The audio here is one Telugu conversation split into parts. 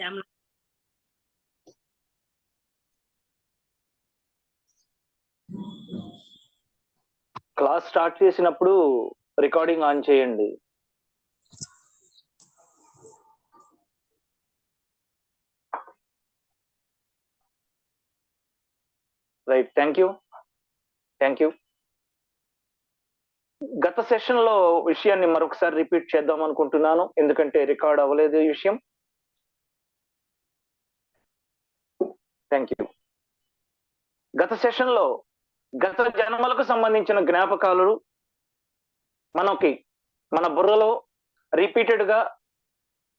శ్యామల క్లాస్ స్టార్ట్ చేసినప్పుడు రికార్డింగ్ ఆన్ చేయండి. Right thank you thank you గత సెషన్లో విషయాన్ని మరొకసారి రిపీట్ చేద్దాం అనుకుంటున్నాను. ఎందుకంటే రికార్డ్ అవ్వలేదు ఈ విషయం. థ్యాంక్ యూ గత సెషన్లో గత జన్మలకు సంబంధించిన జ్ఞాపకాలు మనకి మన బుర్రలో రిపీటెడ్గా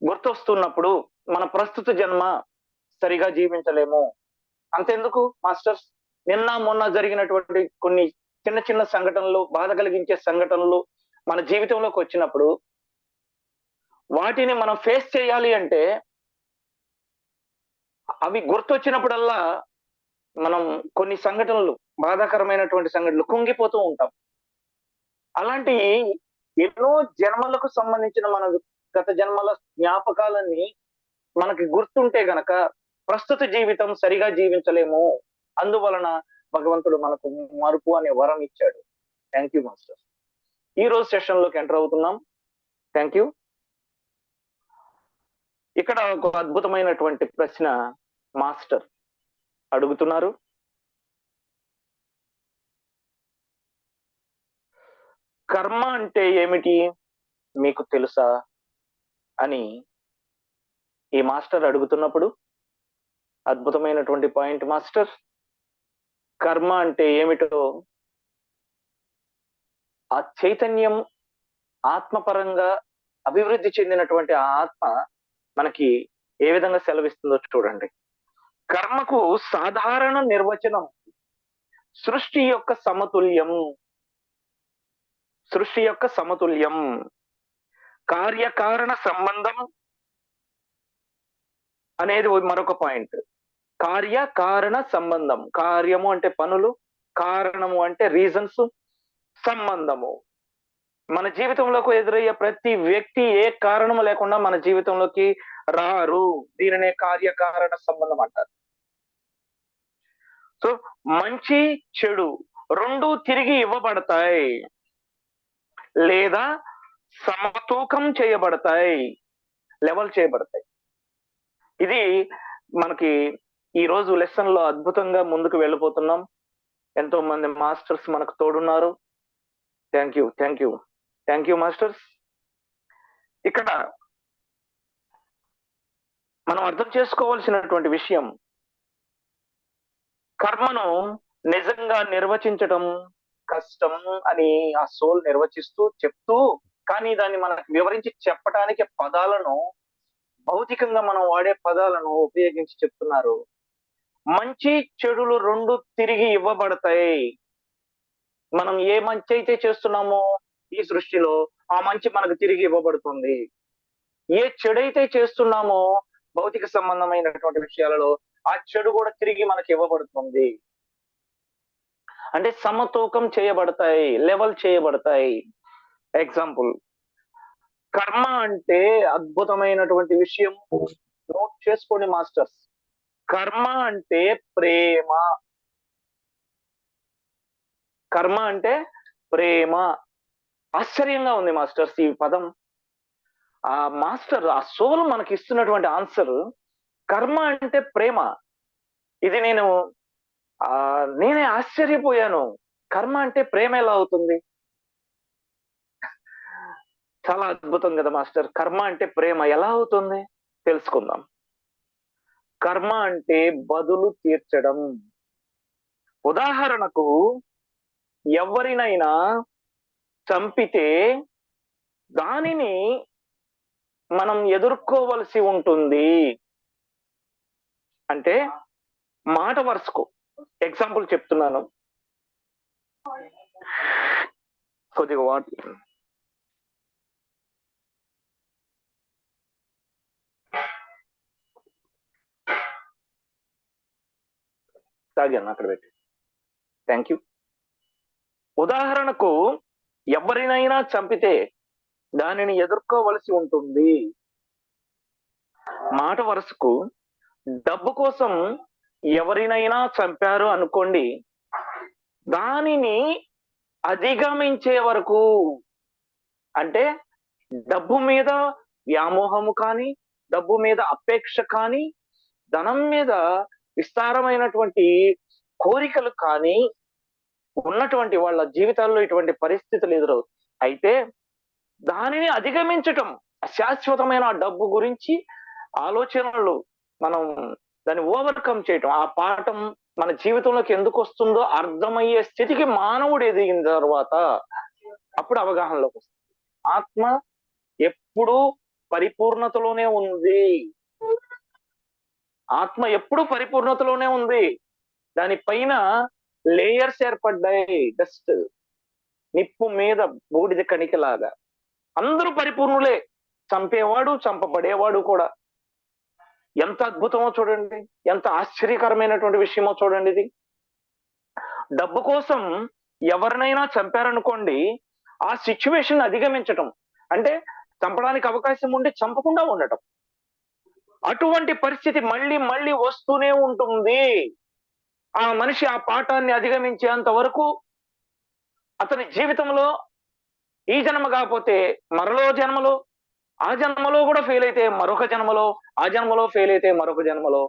గుర్తొస్తున్నప్పుడు మన ప్రస్తుత జన్మ సరిగా జీవించలేము. అంతెందుకు మాస్టర్స్? నిన్న మొన్న జరిగినటువంటి కొన్ని చిన్న చిన్న సంఘటనలు బాధ కలిగించే సంఘటనలు మన జీవితంలోకి వచ్చినప్పుడు వాటిని మనం ఫేస్ చేయాలి అంటే అవి గుర్తొచ్చినప్పుడల్లా మనం కొన్ని సంఘటనలు బాధాకరమైనటువంటి సంఘటనలు కుంగిపోతూ ఉంటాం. అలాంటి ఎన్నో జన్మలకు సంబంధించిన మన గత జన్మల జ్ఞాపకాలన్నీ మనకి గుర్తుంటే గనక ప్రస్తుత జీవితం సరిగా జీవించలేము. అందువలన భగవంతుడు మనకు మరుపు అనే వరం ఇచ్చాడు. Thank you master. ఈ రోజు సెషన్లోకి ఎంటర్ అవుతున్నాం. థ్యాంక్ యూ ఇక్కడ ఒక అద్భుతమైనటువంటి ప్రశ్న మాస్టర్ అడుగుతున్నారు. కర్మ అంటే ఏమిటి మీకు తెలుసా? అని ఈ మాస్టర్ అడుగుతున్నప్పుడు అద్భుతమైనటువంటి పాయింట్ మాస్టర్. కర్మ అంటే ఏమిటో ఆ చైతన్యం ఆత్మపరంగా అభివృద్ధి చెందినటువంటి ఆ ఆత్మ మనకి ఏ విధంగా సెలవిస్తుందో చూడండి. కర్మకు సాధారణ నిర్వచనం. సృష్టి యొక్క సమతుల్యం సృష్టి యొక్క సమతుల్యం. కార్యకారణ సంబంధం అనేది మరొక పాయింట్. కార్యకారణ సంబంధం. కార్యము అంటే పనులు కారణము అంటే రీజన్స్ సంబంధము. మన జీవితంలోకి ఎదురయ్యే ప్రతి వ్యక్తి ఏ కారణము లేకుండా మన జీవితంలోకి రారు. దీనినే కార్యకారణ సంబంధం అంటారు. సో మంచి చెడు రెండు తిరిగి ఇవ్వబడతాయి. లేదా సమతూకం చేయబడతాయి. లెవెల్ చేయబడతాయి. ఇది మనకి ఈ రోజు లెసన్లో అద్భుతంగా ముందుకు వెళ్ళిపోతున్నాం. ఎంతో మంది మాస్టర్స్ మనకు తోడున్నారు. Thank you thank you thank you masters. ఇక్కడ మనం అర్థం చేసుకోవాల్సినటువంటి విషయం కర్మను నిజంగా నిర్వచించడం కష్టం అని ఆ సోల్ నిర్వచిస్తూ చెప్తూ కానీ దాన్ని మనకు వివరించి చెప్పడానికి పదాలను భౌతికంగా మనం వాడే పదాలను ఉపయోగించి చెప్తున్నారు. మంచి చెడులు రెండు తిరిగి ఇవ్వబడతాయి. మనం ఏ మంచి అయితే చేస్తున్నామో ఈ సృష్టిలో ఆ మంచి మనకు తిరిగి ఇవ్వబడుతుంది. ఏ చెడైతే చేస్తున్నామో భౌతిక సంబంధమైనటువంటి విషయాలలో ఆ చెడు కూడా తిరిగి మనకి ఇవ్వబడుతుంది. అంటే సమతూకం చేయబడతాయి లెవెల్ చేయబడతాయి. ఎగ్జాంపుల్ కర్మ అంటే అద్భుతమైనటువంటి విషయం. నోట్ చేసుకోండి మాస్టర్స్ కర్మ అంటే ప్రేమ. కర్మ అంటే ప్రేమ. ఆశ్చర్యంగా ఉంది మాస్టర్స్ ఈ పదం. ఆ మాస్టర్ ఆ సోల్ మనకి ఇస్తున్నటువంటి ఆన్సర్ కర్మ అంటే ప్రేమ. ఇది నేను ఆ నేనే ఆశ్చర్యపోయాను. కర్మ అంటే ప్రేమ ఎలా అవుతుంది? చాలా అద్భుతం కదా మాస్టర్. కర్మ అంటే ప్రేమ ఎలా అవుతుంది? తెలుసుకుందాం. కర్మ అంటే బదులు తీర్చడం. ఉదాహరణకు ఎవరినైనా చంపితే దానిని మనం ఎదుర్కోవలసి ఉంటుంది. అంటే మాట వరుసకు ఎగ్జాంపుల్ చెప్తున్నాను. కొద్దిగా వాట్ తాగాను అక్కడ పెట్టి. థ్యాంక్ యూ ఉదాహరణకు ఎవరినైనా చంపితే దానిని ఎదుర్కోవలసి ఉంటుంది. మాట వరుసకు డబ్బు కోసం ఎవరినైనా చంపారు అనుకోండి దానిని అధిగమించే వరకు అంటే డబ్బు మీద వ్యామోహము కానీ డబ్బు మీద అపేక్ష కానీ ధనం మీద విస్తారమైనటువంటి కోరికలు కానీ ఉన్నటువంటి వాళ్ళ జీవితాల్లో ఇటువంటి పరిస్థితులు ఎదురవు. అయితే దానిని అధిగమించటం శాశ్వతమైన డబ్బు గురించి ఆలోచనలు మనం దాన్ని ఓవర్కమ్ చేయటం ఆ పాఠం మన జీవితంలోకి ఎందుకు వస్తుందో అర్థమయ్యే స్థితికి మానవుడు ఎదిగిన తర్వాత అప్పుడు అవగాహనలోకి వస్తుంది. ఆత్మ ఎప్పుడూ పరిపూర్ణతలోనే ఉంది. ఆత్మ ఎప్పుడు పరిపూర్ణతలోనే ఉంది. దానిపైన లేయర్స్ ఏర్పడ్డాయి. జస్ట్ నిప్పు మీద బూడిద కణికలాగా. అందరూ పరిపూర్ణులే. చంపేవాడు చంపబడేవాడు కూడా. ఎంత అద్భుతమో చూడండి ఎంత ఆశ్చర్యకరమైనటువంటి విషయమో చూడండి ఇది. డబ్బు కోసం ఎవరినైనా చంపారనుకోండి ఆ సిచ్యువేషన్ అధిగమించటం అంటే చంపడానికి అవకాశం ఉండి చంపకుండా ఉండటం. అటువంటి పరిస్థితి మళ్ళీ మళ్ళీ వస్తూనే ఉంటుంది. ఆ మనిషి ఆ పాఠాన్ని అధిగమించేంత వరకు అతని జీవితంలో ఈ జన్మ కాకపోతే మరలో జన్మలో ఆ జన్మలో కూడా ఫెయిల్ అయితే మరొక జన్మలో ఆ జన్మలో ఫెయిల్ అయితే మరొక జన్మలో.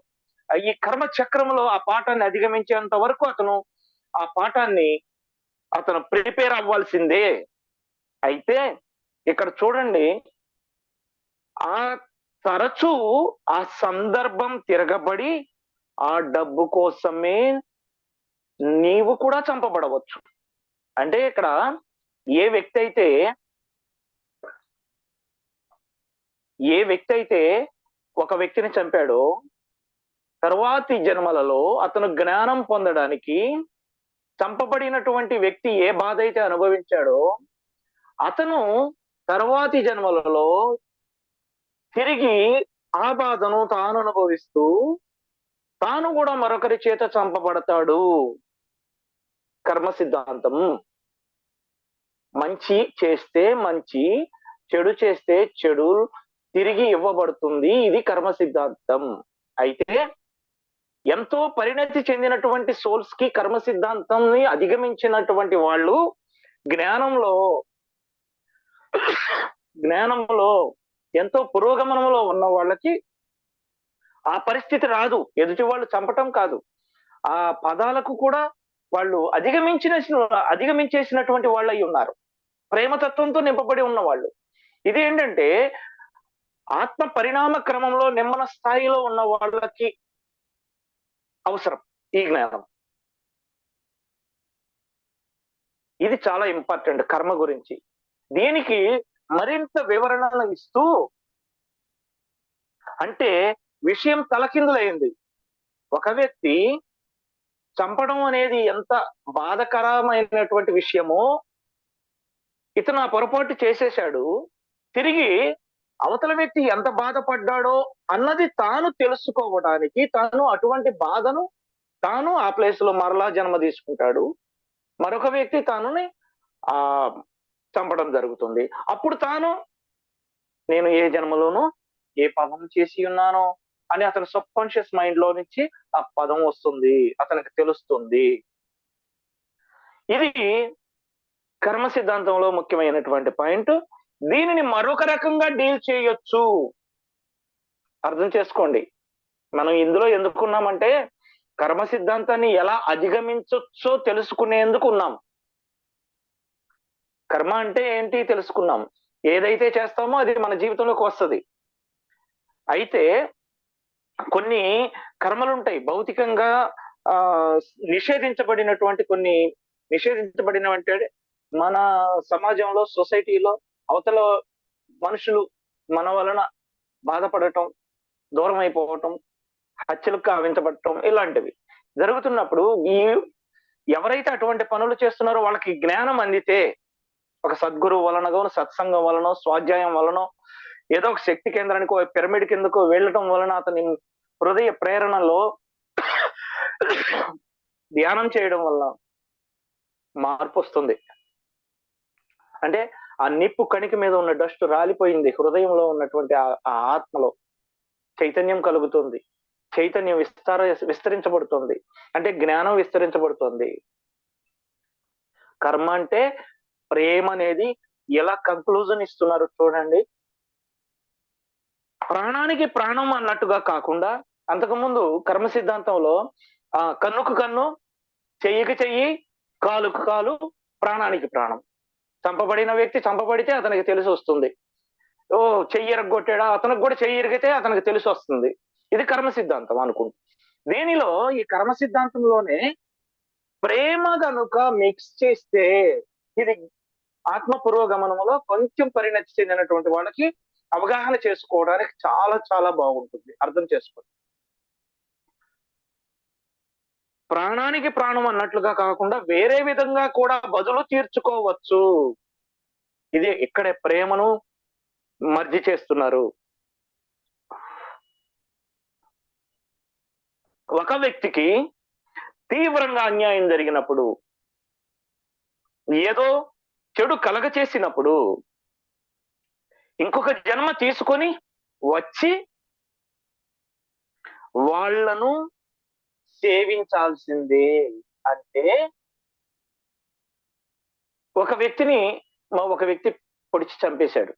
ఈ కర్మ చక్రంలో ఆ పాఠాన్ని అధిగమించేంత వరకు అతను ఆ పాఠాన్ని అతను ప్రిపేర్ అవ్వాల్సిందే. అయితే ఇక్కడ చూడండి ఆ తరచూ ఆ సందర్భం తిరగబడి ఆ డబ్బు కోసమే నీవు కూడా చంపబడవచ్చు. అంటే ఇక్కడ ఏ వ్యక్తి అయితే ఏ వ్యక్తి అయితే ఒక వ్యక్తిని చంపాడో తర్వాతి జన్మలలో అతను జ్ఞానం పొందడానికి చంపబడినటువంటి వ్యక్తి ఏ బాధ అయితే అనుభవించాడో అతను తర్వాతి జన్మలలో తిరిగి ఆ బాధను తాను అనుభవిస్తూ తాను కూడా మరొకరి చేత చంపబడతాడు. కర్మ సిద్ధాంతం. మంచి చేస్తే మంచి చెడు చేస్తే చెడు తిరిగి ఇవ్వబడుతుంది. ఇది కర్మ సిద్ధాంతం. అయితే ఎంతో పరిణతి చెందినటువంటి సోల్స్కి కర్మ సిద్ధాంతాన్ని అధిగమించినటువంటి వాళ్ళు జ్ఞానంలో జ్ఞానంలో ఎంతో పురోగమనంలో ఉన్న వాళ్ళకి ఆ పరిస్థితి రాదు. ఎదుటి వాళ్ళు చంపటం కాదు. ఆ పదాలకు కూడా వాళ్ళు అధిగమించిన అధిగమించేసినటువంటి వాళ్ళు అయి ఉన్నారు. ప్రేమతత్వంతో నింపబడి ఉన్న వాళ్ళు ఇది ఏంటంటే ఆత్మ పరిణామ క్రమంలో నిమ్మన స్థాయిలో ఉన్న వాళ్ళకి అవసరం ఈ జ్ఞానం. ఇది చాలా ఇంపార్టెంట్ కర్మ గురించి. దీనికి మరింత వివరణను ఇస్తూ అంటే విషయం తలకిందులైంది. ఒక వ్యక్తి చంపడం అనేది ఎంత బాధకరమైనటువంటి విషయమో ఇతను ఆ పొరపాటు చేసేశాడు. తిరిగి అవతల వ్యక్తి ఎంత బాధపడ్డాడో అన్నది తాను తెలుసుకోవడానికి తాను అటువంటి బాధను తాను ఆ ప్లేస్లో మరలా జన్మ తీసుకుంటాడు. మరొక వ్యక్తి తానుని ఆ చంపడం జరుగుతుంది. అప్పుడు తాను నేను ఏ జన్మలోనూ ఏ పాపం చేసి ఉన్నానో అని అతని సబ్ కాన్షియస్ మైండ్లో నుంచి ఆ పదం వస్తుంది. అతనికి తెలుస్తుంది. ఇది కర్మ సిద్ధాంతంలో ముఖ్యమైనటువంటి పాయింట్. దీనిని మరొక రకంగా డీల్ చేయొచ్చు. అర్థం చేసుకోండి. మనం ఇందులో ఎందుకున్నామంటే కర్మ సిద్ధాంతాన్ని ఎలా అధిగమించొచ్చో తెలుసుకునేందుకు ఉన్నాం. కర్మ అంటే ఏంటి తెలుసుకున్నాం. ఏదైతే చేస్తామో అది మన జీవితంలోకి వస్తుంది. అయితే కొన్ని కర్మలు ఉంటాయి భౌతికంగా ఆ నిషేధించబడినటువంటి కొన్ని నిషేధించబడినటువంటి మన సమాజంలో సొసైటీలో అవతల మనుషులు మన వలన బాధపడటం దూరం అయిపోవటం హత్యలకు కావించబడటం ఇలాంటివి జరుగుతున్నప్పుడు ఈ ఎవరైతే అటువంటి పనులు చేస్తున్నారో వాళ్ళకి జ్ఞానం అందితే ఒక సద్గురువు వలనగో సత్సంగం వలనో స్వాధ్యాయం వలనో ఏదో ఒక శక్తి కేంద్రానికి పిరమిడ్ కిందకు వెళ్ళటం వలన అతని హృదయ ప్రేరణలో ధ్యానం చేయడం వల్ల మార్పు వస్తుంది. అంటే ఆ నిప్పు కణిక మీద ఉన్న డస్ట్ రాలిపోయింది. హృదయంలో ఉన్నటువంటి ఆ ఆత్మలో చైతన్యం కలుగుతుంది. చైతన్యం విస్తార విస్తరించబడుతుంది. అంటే జ్ఞానం విస్తరించబడుతుంది. కర్మ అంటే ప్రేమ అనేది ఎలా కంక్లూజన్ ఇస్తున్నారు చూడండి. ప్రాణానికి ప్రాణం అన్నట్టుగా కాకుండా అంతకుముందు కర్మ సిద్ధాంతంలో ఆ కన్నుకు కన్ను చెయ్యికి చెయ్యి కాలుకు కాలు ప్రాణానికి ప్రాణం. చంపబడిన వ్యక్తి చంపబడితే అతనికి తెలిసి వస్తుంది. ఓ చెయ్యి ఎరగొట్టాడా అతనికి కూడా చెయ్యి ఎరిగితే అతనికి తెలిసి వస్తుంది. ఇది కర్మ సిద్ధాంతం అనుకుంటు. దీనిలో ఈ కర్మ సిద్ధాంతంలోనే ప్రేమ గనుక మిక్స్ చేస్తే ఇది ఆత్మ పురోగమనంలో కొంచెం పరిణతి చెందినటువంటి వాళ్ళకి అవగాహన చేసుకోవడానికి చాలా చాలా బాగుంటుంది. అర్థం చేసుకోండి. ప్రాణానికి ప్రాణం అన్నట్లుగా కాకుండా వేరే విధంగా కూడా బదులు తీర్చుకోవచ్చు. ఇది ఇక్కడే ప్రేమను మర్జి చేస్తున్నారు. ఒక వ్యక్తికి తీవ్రంగా అన్యాయం జరిగినప్పుడు ఏదో చెడు కలగ చేసినప్పుడు ఇంకొక జన్మ తీసుకొని వచ్చి వాళ్ళను సేవించాల్సిందే అంటే ఒక వ్యక్తిని మా ఒక వ్యక్తి పొడిచి చంపేశాడు.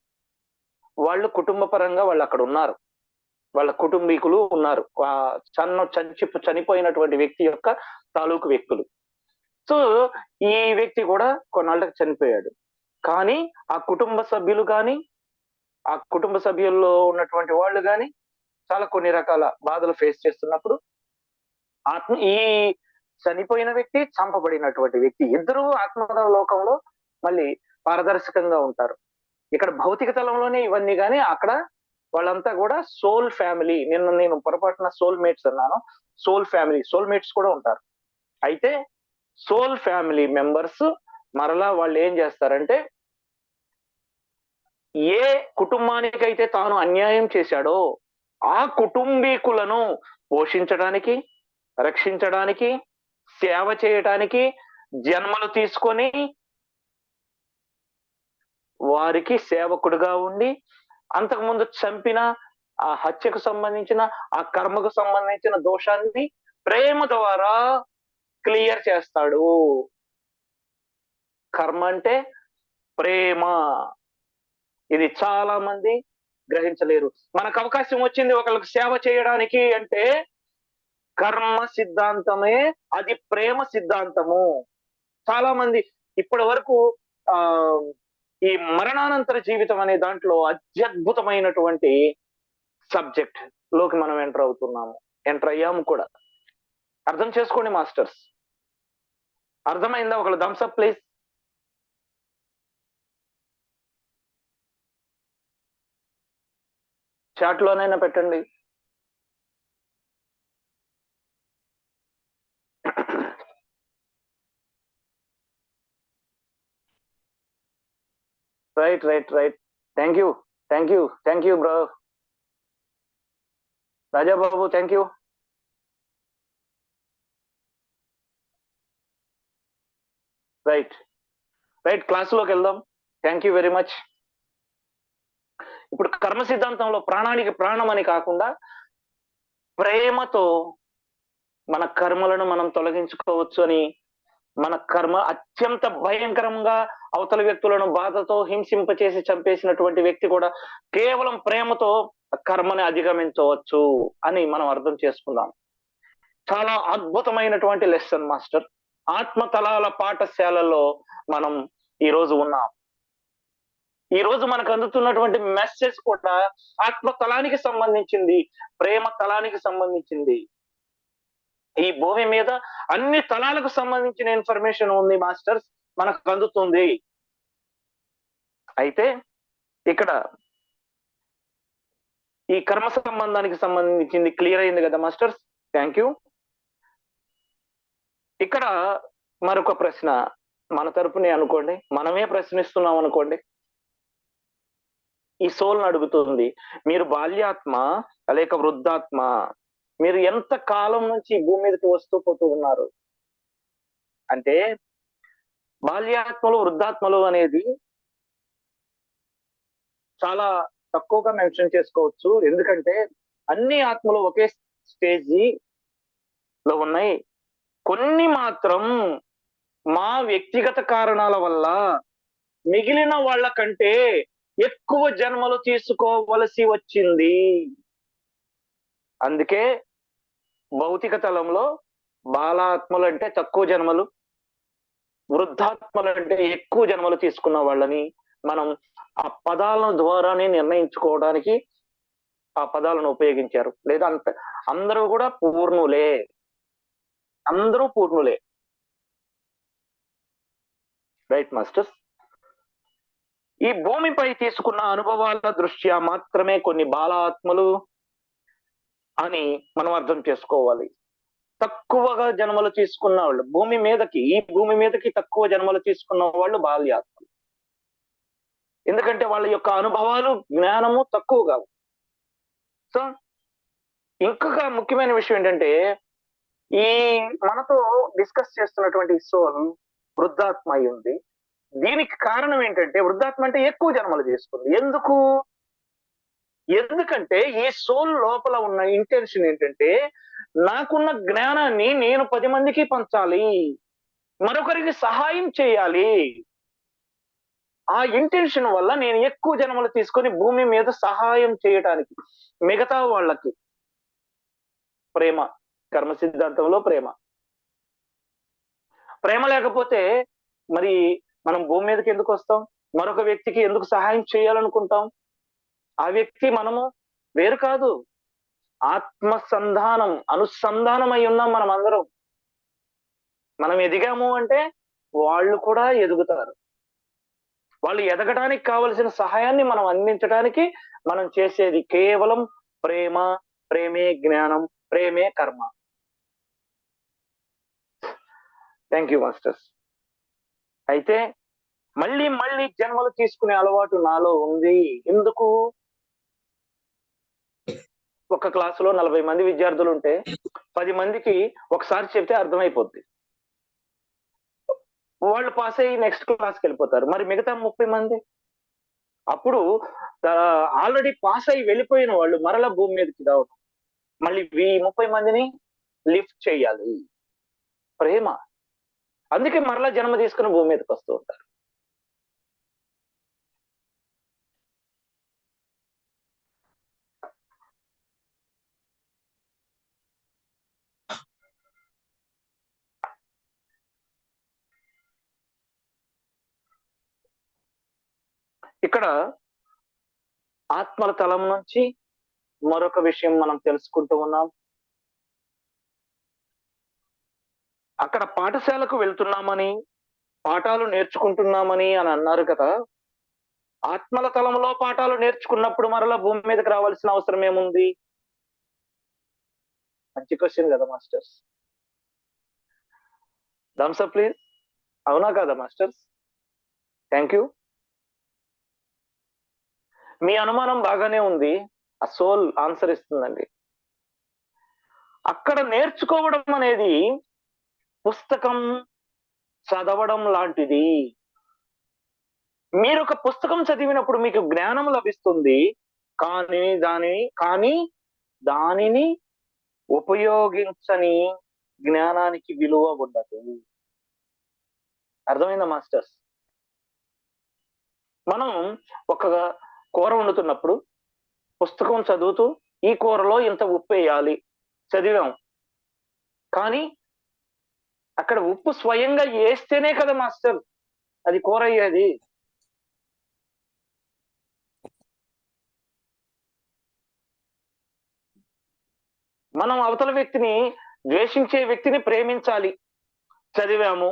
వాళ్ళు కుటుంబ పరంగా వాళ్ళు అక్కడ ఉన్నారు. వాళ్ళ కుటుంబీకులు ఉన్నారు. ఆ చన్న చంచి చనిపోయినటువంటి వ్యక్తి యొక్క తాలూకు వ్యక్తులు. సో ఈ వ్యక్తి కూడా కొన్నాళ్ళకి చనిపోయాడు. కానీ ఆ కుటుంబ సభ్యులు కానీ ఆ కుటుంబ సభ్యుల్లో ఉన్నటువంటి వాళ్ళు కానీ చాలా కొన్ని రకాల బాధలు ఫేస్ చేస్తున్నప్పుడు ఆత్మ ఈ చనిపోయిన వ్యక్తి చంపబడినటువంటి వ్యక్తి. ఇద్దరు ఆత్మ లోకంలో మళ్ళీ పారదర్శకంగా ఉంటారు. ఇక్కడ భౌతిక తలంలోనే ఇవన్నీ కానీ అక్కడ వాళ్ళంతా కూడా సోల్ ఫ్యామిలీ. నిన్న నేను పొరపాటున సోల్ మేట్స్ అన్నాను. Soul family. సోల్ మేట్స్ కూడా ఉంటారు. అయితే సోల్ ఫ్యామిలీ మెంబర్స్ మరలా వాళ్ళు ఏం చేస్తారంటే ఏ కుటుంబానికైతే తాను అన్యాయం చేశాడో ఆ కుటుంబీకులను పోషించడానికి రక్షించడానికి సేవ చేయటానికి జన్మలు తీసుకొని వారికి సేవకుడుగా ఉండి అంతకుముందు చంపిన ఆ హత్యకు సంబంధించిన ఆ కర్మకు సంబంధించిన దోషాన్ని ప్రేమ ద్వారా క్లియర్ చేస్తాడు. కర్మ అంటే ప్రేమ. ఇది చాలా మంది గ్రహించలేరు. మనకు అవకాశం వచ్చింది ఒకరికి సేవ చేయడానికి అంటే కర్మ సిద్ధాంతమే అది ప్రేమ సిద్ధాంతము. చాలా మంది ఇప్పటి వరకు ఆ ఈ మరణానంతర జీవితం అనే దాంట్లో అత్యద్భుతమైనటువంటి సబ్జెక్ట్లోకి మనం ఎంటర్ అవుతున్నాము. ఎంటర్ అయ్యాము కూడా. అర్థం చేసుకోండి మాస్టర్స్. అర్థమైందా? ఒకళ్ళు థమ్స్అప్ ప్లీజ్. చాట్ లోనైనా పెట్టండి. Right right right thank you thank you thank you bro Rajababu thank you right right క్లాసులోకి వెళ్దాం. థ్యాంక్ యూ వెరీ మచ్ ఇప్పుడు కర్మ సిద్ధాంతంలో ప్రాణానికి ప్రాణం అని కాకుండా ప్రేమతో మన కర్మలను మనం తొలగించుకోవచ్చు అని మన కర్మ అత్యంత భయంకరంగా అవతల వ్యక్తులను బాధతో హింసింపచేసి చంపేసినటువంటి వ్యక్తి కూడా కేవలం ప్రేమతో కర్మని అధిగమించవచ్చు అని మనం అర్థం చేసుకుందాం. చాలా అద్భుతమైనటువంటి లెసన్ మాస్టర్. ఆత్మతలాల పాఠశాలలో మనం ఈ రోజు ఉన్నాం. ఈ రోజు మనకు అందుతున్నటువంటి మెసేజ్ కూడా ఆత్మ తలానికి సంబంధించింది ప్రేమ తలానికి సంబంధించింది. ఈ భూమి మీద అన్ని తలాలకు సంబంధించిన ఇన్ఫర్మేషన్ ఉంది మాస్టర్స్. మనకు అందుతుంది. అయితే ఇక్కడ ఈ కర్మ సంబంధానికి సంబంధించింది క్లియర్ అయింది కదా మాస్టర్స్? థ్యాంక్ యూ ఇక్కడ మరొక ప్రశ్న మన తరపునే అనుకోండి. మనమే ప్రశ్నిస్తున్నాం అనుకోండి. ఈ సోల్ని అడుగుతుంది. మీరు బాల్యాత్మ లేక వృద్ధాత్మ మీరు ఎంత కాలం నుంచి భూమి మీదకి వస్తూ పోతూ ఉన్నారు? అంటే బాల్యాత్మలు వృద్ధాత్మలు అనేది చాలా తక్కువగా మెన్షన్ చేసుకోవచ్చు. ఎందుకంటే అన్ని ఆత్మలు ఒకే స్టేజీ లో ఉన్నాయి. కొన్ని మాత్రం మా వ్యక్తిగత కారణాల వల్ల మిగిలిన వాళ్ళ కంటే ఎక్కువ జన్మలు తీసుకోవలసి వచ్చింది. అందుకే భౌతిక తలంలో బాలాత్మలు అంటే తక్కువ జన్మలు వృద్ధాత్మలు అంటే ఎక్కువ జన్మలు తీసుకున్న వాళ్ళని మనం ఆ పదాల ద్వారానే నిర్ణయించుకోవడానికి ఆ పదాలను ఉపయోగించారు. లేదా అంత అందరూ కూడా పూర్ణులే. అందరూ పూర్ణులే. Right masters? ఈ భూమిపై తీసుకున్న అనుభవాల దృష్ట్యా మాత్రమే కొన్ని బాలాత్మలు అని మనం అర్థం చేసుకోవాలి. తక్కువగా జన్మలు తీసుకున్న వాళ్ళు భూమి మీదకి ఈ భూమి మీదకి తక్కువ జన్మలు తీసుకున్న వాళ్ళు బాల్యాత్మలు. ఎందుకంటే వాళ్ళ యొక్క అనుభవాలు జ్ఞానము తక్కువ కావు. సో ఇంకొక ముఖ్యమైన విషయం ఏంటంటే ఈ మనతో డిస్కస్ చేస్తున్నటువంటి సోల్ వృద్ధాత్మ అయి ఉంది. దీనికి కారణం ఏంటంటే వృద్ధాత్మ అంటే ఎక్కువ జన్మలు చేసుకుంది ఎందుకు? ఎందుకంటే ఈ సోల్ లోపల ఉన్న ఇంటెన్షన్ ఏంటంటే నాకున్న జ్ఞానాన్ని నేను పది మందికి పంచాలి మరొకరికి సహాయం చేయాలి. ఆ ఇంటెన్షన్ వల్ల నేను ఎక్కువ జన్మలు తీసుకొని భూమి మీద సహాయం చేయటానికి మిగతా వాళ్ళకి ప్రేమ కర్మ సిద్ధాంతంలో ప్రేమ. ప్రేమ లేకపోతే మరి మనం భూమి మీదకి ఎందుకు వస్తాం? మరొక వ్యక్తికి ఎందుకు సహాయం చేయాలనుకుంటాం? ఆ వ్యక్తి మనము వేరు కాదు. ఆత్మసంధానం అనుసంధానం అయి ఉన్నాం మనం అందరం మనం ఎదిగాము అంటే వాళ్ళు కూడా ఎదుగుతారు. వాళ్ళు ఎదగడానికి కావలసిన సహాయాన్ని మనం అందించడానికి మనం చేసేది కేవలం ప్రేమ ప్రేమే జ్ఞానం ప్రేమే కర్మ. థ్యాంక్ యూ మాస్టర్స్ అయితే మళ్ళీ మళ్ళీ జన్మలు తీసుకునే అలవాటు నాలో ఉంది. ఎందుకు? ఒక క్లాసులో నలభై మంది విద్యార్థులు ఉంటే పది మందికి ఒకసారి చెప్తే అర్థమైపోద్ది. వాళ్ళు పాస్ అయ్యి నెక్స్ట్ క్లాస్కి వెళ్ళిపోతారు. మరి మిగతా ముప్పై మంది? అప్పుడు ఆల్రెడీ పాస్ అయ్యి వెళ్ళిపోయిన వాళ్ళు మరల భూమి మీదకి రావడం మళ్ళీ ఈ ముప్పై మందిని లిఫ్ట్ చేయాలి. ప్రేమ. అందుకే మరలా జన్మ తీసుకుని భూమి మీదకి వస్తూ ఉంటారు. ఇక్కడ ఆత్మల తలం నుంచి మరొక విషయం మనం తెలుసుకుంటూ ఉన్నాం. అక్కడ పాఠశాలకు వెళ్తున్నామని పాఠాలు నేర్చుకుంటున్నామని అని అన్నారు కదా. ఆత్మల తలంలో పాఠాలు నేర్చుకున్నప్పుడు మరలా భూమి మీదకి రావాల్సిన అవసరం ఏముంది? మంచి క్వశ్చన్ కదా మాస్టర్స్ థమ్స్ అప్ ప్లీజ్ అవునా కదా మాస్టర్స్ థ్యాంక్ యూ మీ అనుమానం బాగానే ఉంది. ఆ సోల్ ఆన్సర్ ఇస్తుందండి. అక్కడ నేర్చుకోవడం అనేది పుస్తకం చదవడం లాంటిది. మీరు ఒక పుస్తకం చదివినప్పుడు మీకు జ్ఞానం లభిస్తుంది. కానీ దాని కానీ దానిని ఉపయోగించని జ్ఞానానికి విలువ ఉండదు. అర్థమైందా మాస్టర్స్? మనం ఒక కూర వండుతున్నప్పుడు పుస్తకం చదువుతూ ఈ కూరలో ఇంత ఉప్పు వేయాలి. చదివాం. కానీ అక్కడ ఉప్పు స్వయంగా వేస్తేనే కదా మాస్టర్ అది కూర అయ్యేది. మనం అవతల వ్యక్తిని ద్వేషించే వ్యక్తిని ప్రేమించాలి. చదివాము.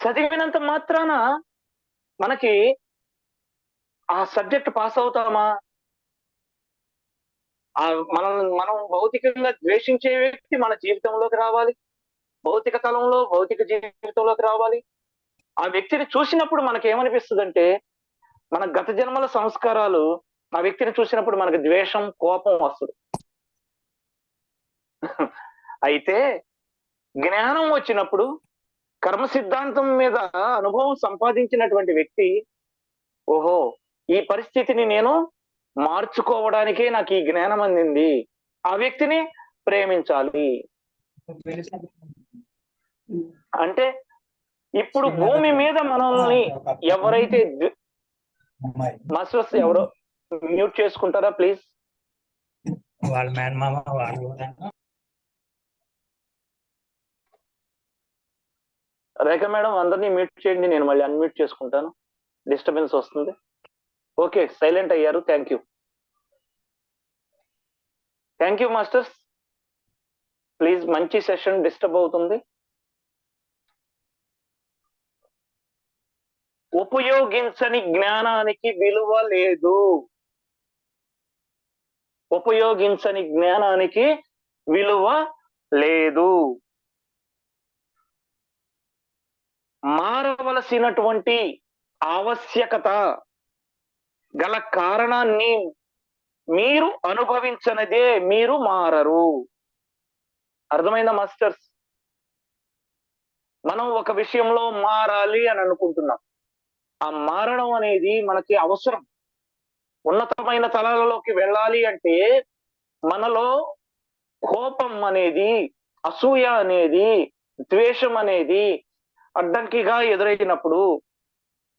చదివినంత మాత్రాన మనకి ఆ సబ్జెక్ట్ పాస్ అవుతామా? ఆ మనం మనం భౌతికంగా ద్వేషించే వ్యక్తి మన జీవితంలోకి రావాలి. భౌతిక తలంలో భౌతిక జీవితంలోకి రావాలి. ఆ వ్యక్తిని చూసినప్పుడు మనకి ఏమనిపిస్తుందంటే మన గత జన్మల సంస్కారాలు ఆ వ్యక్తిని చూసినప్పుడు మనకు ద్వేషం కోపం వస్తుంది. అయితే జ్ఞానం వచ్చినప్పుడు కర్మ సిద్ధాంతం మీద అనుభవం సంపాదించినటువంటి వ్యక్తి ఓహో ఈ పరిస్థితిని నేను మార్చుకోవడానికే నాకు ఈ జ్ఞానం అందింది. ఆ వ్యక్తిని ప్రేమించాలి. అంటే ఇప్పుడు భూమి మీద మనల్ని ఎవరైతే మాస్టర్స్ ఎవరో మ్యూట్ చేసుకుంటారా ప్లీజ్? వాళ్ళ మేనమామ వాళ్ళు కూడా రేఖ మేడం అందరినీ మ్యూట్ చేయండి నేను మళ్ళీ అన్మ్యూట్ చేసుకుంటాను. డిస్టర్బెన్స్ వస్తుంది. ఓకే సైలెంట్ అయ్యారు. Thank you. Thank you masters. Please మంచి సెషన్ డిస్టర్బ్ అవుతుంది. ఉపయోగించని జ్ఞానానికి విలువ లేదు. ఉపయోగించని జ్ఞానానికి విలువ లేదు. మారవలసినటువంటి ఆవశ్యకత గల కారణాన్ని మీరు అనుభవించనదే మీరు మారరు. అర్థమైందా మాస్టర్స్? మనం ఒక విషయంలో మారాలి అని అనుకుంటున్నాం. ఆ మారడం అనేది మనకి అవసరం. ఉన్నతమైన తలాలలోకి వెళ్ళాలి అంటే మనలో కోపం అనేది అసూయ అనేది ద్వేషం అనేది అడ్డంకిగా ఎదురైనప్పుడు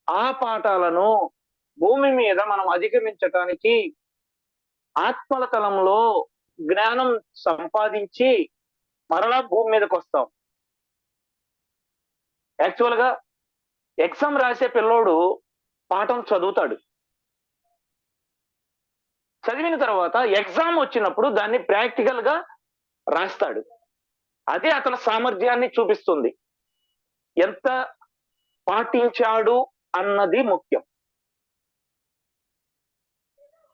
ఆ పాఠాలను భూమి మీద మనం అధిగమించటానికి ఆత్మల తలంలో జ్ఞానం సంపాదించి మరలా భూమి మీదకి వస్తాం. యాక్చువల్గా ఎగ్జామ్ రాసే పిల్లోడు పాఠం చదువుతాడు. చదివిన తర్వాత ఎగ్జామ్ వచ్చినప్పుడు దాన్ని ప్రాక్టికల్గా రాస్తాడు. అదే అతని సామర్థ్యాన్ని చూపిస్తుంది. ఎంత పాటించాడు అన్నది ముఖ్యం.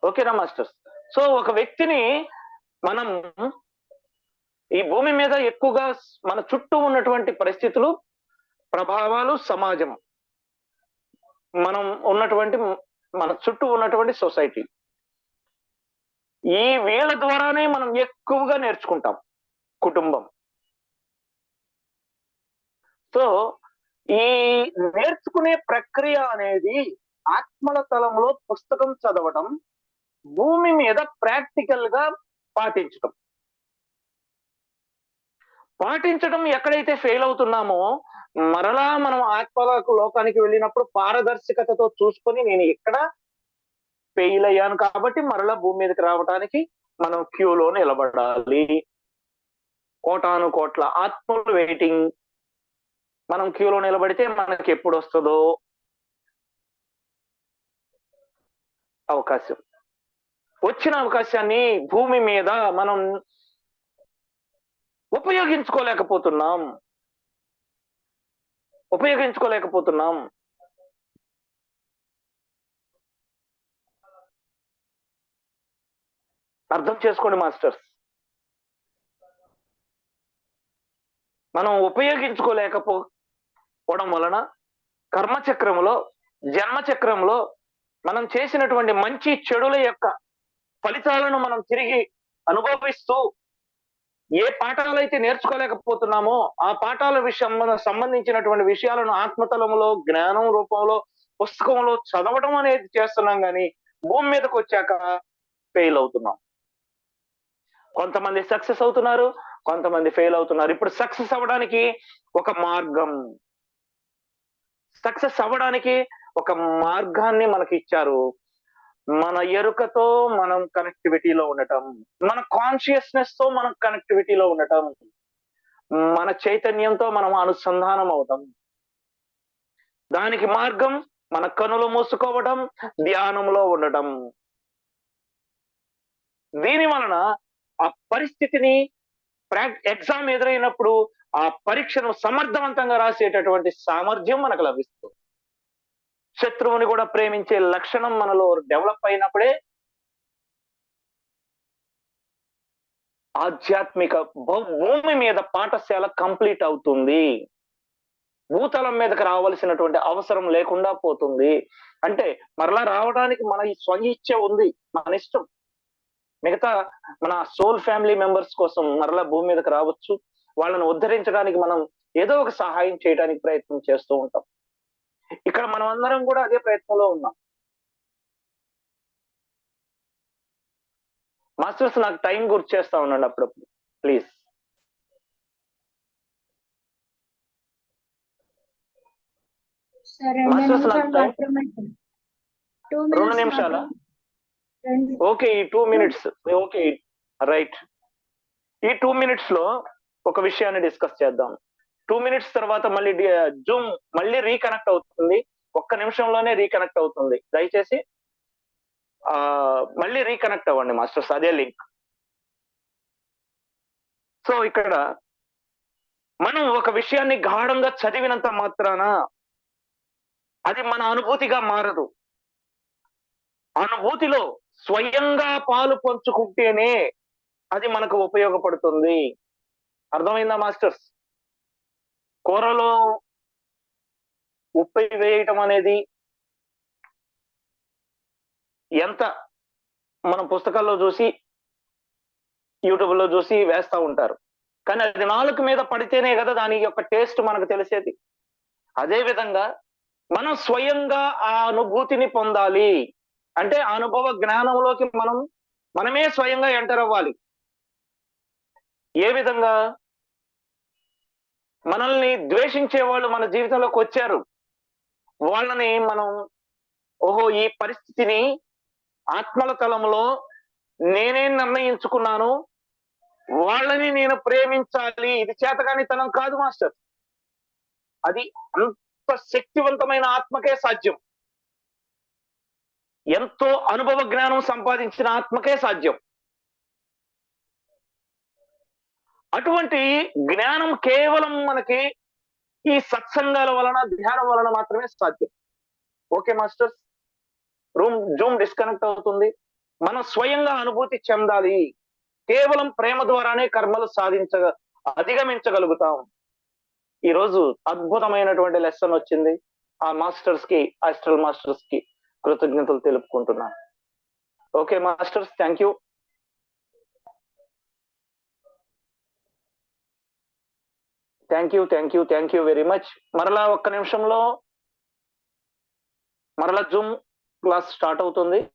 ఓకేనా మాస్టర్స్ సో ఒక వ్యక్తిని మనం ఈ భూమి మీద ఎక్కువగా మన చుట్టూ ఉన్నటువంటి పరిస్థితులు ప్రభావాలు సమాజం. మనం ఉన్నటువంటి మన చుట్టూ ఉన్నటువంటి సొసైటీ. ఈ వీళ్ళ ద్వారానే మనం ఎక్కువగా నేర్చుకుంటాం కుటుంబం. సో ఈ నేర్చుకునే ప్రక్రియ అనేది ఆత్మల తలంలో పుస్తకం చదవటం భూమి మీద ప్రాక్టికల్గా పాటించటం. పాటించడం ఎక్కడైతే ఫెయిల్ అవుతున్నామో మరలా మనం ఆత్మలకు లోకానికి వెళ్ళినప్పుడు పారదర్శకతతో చూసుకొని నేను ఇక్కడ ఫెయిల్ అయ్యాను కాబట్టి మరలా భూమి మీదకి రావడానికి మనం క్యూలో నిలబడాలి. కోటాను కోట్ల ఆత్మలు వెయిటింగ్ మనం క్యూలో నిలబడితే మనకి ఎప్పుడు వస్తుందో అవకాశం. వచ్చిన అవకాశాన్ని భూమి మీద మనం ఉపయోగించుకోలేకపోతున్నాం. ఉపయోగించుకోలేకపోతున్నాం. అర్థం చేసుకోండి మాస్టర్స్. మనం ఉపయోగించుకోలేకపోవడం వలన కర్మచక్రంలో జన్మచక్రంలో మనం చేసినటువంటి మంచి చెడుల యొక్క ఫలితాలను మనం తిరిగి అనుభవిస్తూ ఏ పాఠాలు అయితే నేర్చుకోలేకపోతున్నామో ఆ పాఠాల విషయం సంబంధించినటువంటి విషయాలను ఆత్మతలములో జ్ఞానం రూపంలో పుస్తకంలో చదవడం అనేది చేస్తున్నాం కానీ భూమి మీదకి వచ్చాక ఫెయిల్ అవుతున్నాం. కొంతమంది సక్సెస్ అవుతున్నారు కొంతమంది ఫెయిల్ అవుతున్నారు. ఇప్పుడు సక్సెస్ అవ్వడానికి ఒక మార్గం. సక్సెస్ అవ్వడానికి ఒక మార్గాన్ని మనకి ఇచ్చారు మన ఎరుకతో మనం కనెక్టివిటీలో ఉండటం మన కాన్షియస్నెస్తో మనం కనెక్టివిటీలో ఉండటం మన చైతన్యంతో మనం అనుసంధానం అవటం దానికి మార్గం మన కనులు మూసుకోవడం ధ్యానంలో ఉండటం. దీని వలన ఆ పరిస్థితిని ఎగ్జామ్ ఎదురైనప్పుడు ఆ పరీక్షను సమర్థవంతంగా రాసేటటువంటి సామర్థ్యం మనకు లభిస్తుంది. శత్రువుని కూడా ప్రేమించే లక్షణం మనలో డెవలప్ అయినప్పుడే ఆధ్యాత్మిక భూమి మీద పాఠశాల కంప్లీట్ అవుతుంది. భూతలం మీదకి రావాల్సినటువంటి అవసరం లేకుండా పోతుంది. అంటే మరలా రావడానికి మన ఈ స్వయిచ్ఛ ఉంది మన ఇష్టం. మిగతా మన సోల్ ఫ్యామిలీ మెంబర్స్ కోసం మరలా భూమి మీదకి రావచ్చు. వాళ్ళని ఉద్ధరించడానికి మనం ఏదో ఒక సహాయం చేయడానికి ప్రయత్నం చేస్తూ ఉంటాం. ఇక్కడ మనం అందరం కూడా అదే ప్రయత్నంలో ఉన్నాం. మాస్టర్స్ నాకు టైం గుర్తు చేస్తా ఉండండి అప్పుడప్పుడు. ప్లీజ్. రెండు నాకు టూ రెండు నిమిషాలా? ఓకే ఈ టూ మినిట్స్. Okay right. ఈ టూ మినిట్స్లో ఒక విషయాన్ని డిస్కస్ చేద్దాం. టూ మినిట్స్ తర్వాత మళ్ళీ జూమ్ మళ్ళీ రీకనెక్ట్ అవుతుంది. ఒక్క నిమిషంలోనే రీకనెక్ట్ అవుతుంది. దయచేసి ఆ మళ్ళీ రీకనెక్ట్ అవ్వండి మాస్టర్స్. అదే లింక్. సో ఇక్కడ మనం ఒక విషయాన్ని గాఢంగా చదివినంత మాత్రాన అది మన అనుభూతిగా మారదు. అనుభూతిలో స్వయంగా పాలు పంచుకుంటేనే అది మనకు ఉపయోగపడుతుంది. అర్థమైందా మాస్టర్స్? కూరలో ఉప్పు వేయటం అనేది ఎంత మనం పుస్తకాల్లో చూసి యూట్యూబ్లో చూసి వేస్తూ ఉంటారు. కానీ అది నాలుగు మీద పడితేనే కదా దాని యొక్క టేస్ట్ మనకు తెలిసేది. అదే విధంగా మనం స్వయంగా ఆ అనుభూతిని పొందాలి. అంటే ఆ అనుభవ జ్ఞానంలోకి మనం మనమే స్వయంగా ఎంటర్ అవ్వాలి. ఏ విధంగా? మనల్ని ద్వేషించే వాళ్ళు మన జీవితంలోకి వచ్చారు. వాళ్ళని మనం ఓహో ఈ పరిస్థితిని ఆత్మల తలంలో నేనే నిర్ణయించుకున్నాను. వాళ్ళని నేను ప్రేమించాలి. ఇది చేతగాని తనం కాదు మాస్టర్. అది అంత శక్తివంతమైన ఆత్మకే సాధ్యం. ఎంతో అనుభవ జ్ఞానం సంపాదించిన ఆత్మకే సాధ్యం. అటువంటి జ్ఞానం కేవలం మనకి ఈ సత్సంగాల వలన ధ్యానం వలన మాత్రమే సాధ్యం. Okay masters? Room Zoom disconnect అవుతుంది. మనం స్వయంగా అనుభూతి చెందాలి. కేవలం ప్రేమ ద్వారానే కర్మలు సాధించ అధిగమించగలుగుతాం. ఈ రోజు అద్భుతమైనటువంటి లెసన్ వచ్చింది. ఆ మాస్టర్స్కి ఆస్ట్రల్ మాస్టర్స్కి కృతజ్ఞతలు తెలుపుకుంటున్నాను. Okay masters thank you. Thank you thank you thank you very much. మరలా ఒక్క నిమిషంలో మరలా జూమ్ క్లాస్ స్టార్ట్ అవుతుంది.